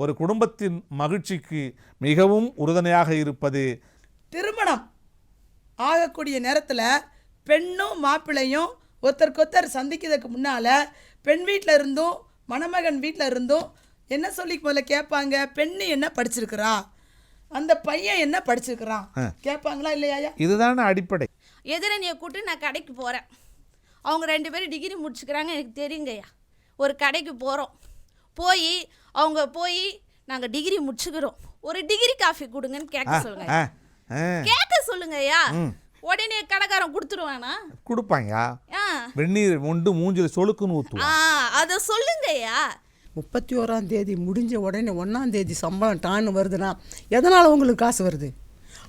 ஒரு குடும்பத்தின் மகிழ்ச்சிக்கு மிகவும் உறுதுணையாக இருப்பது திருமணம் ஆகக்கூடிய நேரத்தில் பெண்ணும் மாப்பிள்ளையும் ஒருத்தருக்கொருத்தர் சந்திக்கிறதுக்கு முன்னால் பெண் வீட்டில் இருந்தும் மணமகன் வீட்டில் இருந்தும் என்ன சொல்லி முதல்ல கேட்பாங்க? பெண்ணு என்ன படிச்சிருக்கிறா? அந்த பையன் என்ன படிச்சிருக்கிறான்? கேட்பாங்களா இல்லையா இதுதானே அடிப்படை. எதிரணியை கூட்டு நான் கடைக்கு போகிறேன் அவங்க ரெண்டு பேரும் டிகிரி முடிச்சுக்கிறாங்க எனக்கு தெரியுங்கய்யா ஒரு கடைக்கு போகிறோம் போய் அவங்க போய் நாங்கள் டிகிரி முடிச்சுக்கிறோம். ஒரு டிகிரி காஃபி கொடுங்கன்னு கேட்க சொல்லுங்க. கேட்க சொல்லுங்கய்யா உடனே கடைக்காரன் கொடுத்துருவானா? கொடுப்பாங்க ஆ. வெந்நீர் மொண்டு மூஞ்சில் சொலுக்குன்னு ஊற்றுவோம் ஆ அதை சொல்லுங்கய்யா முப்பத்தி ஓராம் தேதி முடிஞ்ச உடனே ஒன்றாம் தேதி சம்பளம் டான்னு வருதுன்னா எதனால் உங்களுக்கு காசு வருது?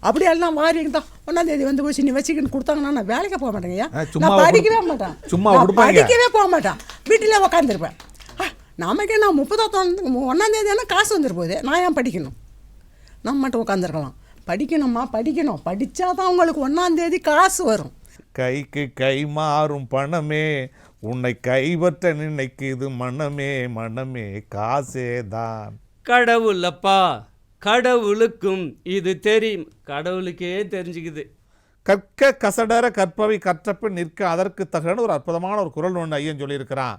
அப்படி எல்லாம் வாரிங்க தான் ஒன்றாம் தேதி வந்து போச்சு நீ வச்சுக்கின்னு கொடுத்தாங்கன்னா நான் வேலைக்கு போக மாட்டேங்கய்யா சும்மா நான் படிக்கவே மாட்டேன். சும்மா. படிக்கவே போக மாட்டேன். வீட்டிலே உக்காந்துருப்பேன். நமக்கே நான் முப்பதாம் ஒன்றாம் தேதி ஆனால் காசு வந்துரு போகுது நான் ஏன் படிக்கணும்? நம்ம மட்டும் உட்காந்துருக்கலாம் படிக்கணும்மா படிக்கணும். படித்தா தான் உங்களுக்கு ஒன்றாம் தேதி காசு வரும். கைக்கு கை மாறும் பணமே உன்னை கைப்பற்ற நினைக்குது மனமே மனமே காசே தான். கடவுளப்பா கடவுளுக்கும் இது தெரியும். கடவுளுக்கே தெரிஞ்சுக்குது. கற்க கசடர கற்பவை கற்றப்பின் நிற்க அதற்கு தகுன ஒரு அற்புதமான ஒரு குரல் ஒன்று ஐயன் சொல்லியிருக்கிறான்.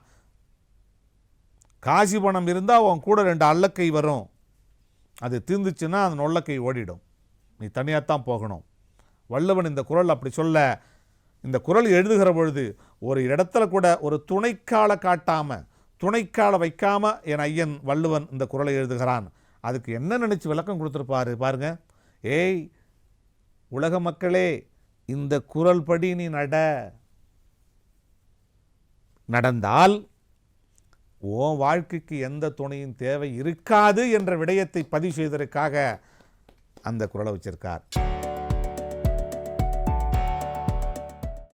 காசி பணம் இருந்தால் உன் கூட ரெண்டு அல்லக்கை வரும். அது தீர்ந்துச்சுன்னா அந்த நொல்லக்கை ஓடிடும். நீ தனியாக தான் போகணும். வள்ளுவன் இந்த குரல் அப்படி சொல்ல இந்த குரல் எழுதுகிற பொழுது ஒரு இடத்துல கூட ஒரு துணைக்கால காட்டாமல் துணைக்கால வைக்காமல் என் ஐயன் வள்ளுவன் இந்த குரலை எழுதுகிறான். அதுக்கு என்ன நினச்சி விளக்கம் கொடுத்துருப்பாரு பாருங்க. ஏய் உலக மக்களே இந்த குரல் படி நீ நட. நடந்தால் உன் வாழ்க்கைக்கு எந்த துணையும் தேவை இருக்காது என்ற விடயத்தை பதிவு செய்ததற்காக அந்த குரலை வச்சிருக்கார்.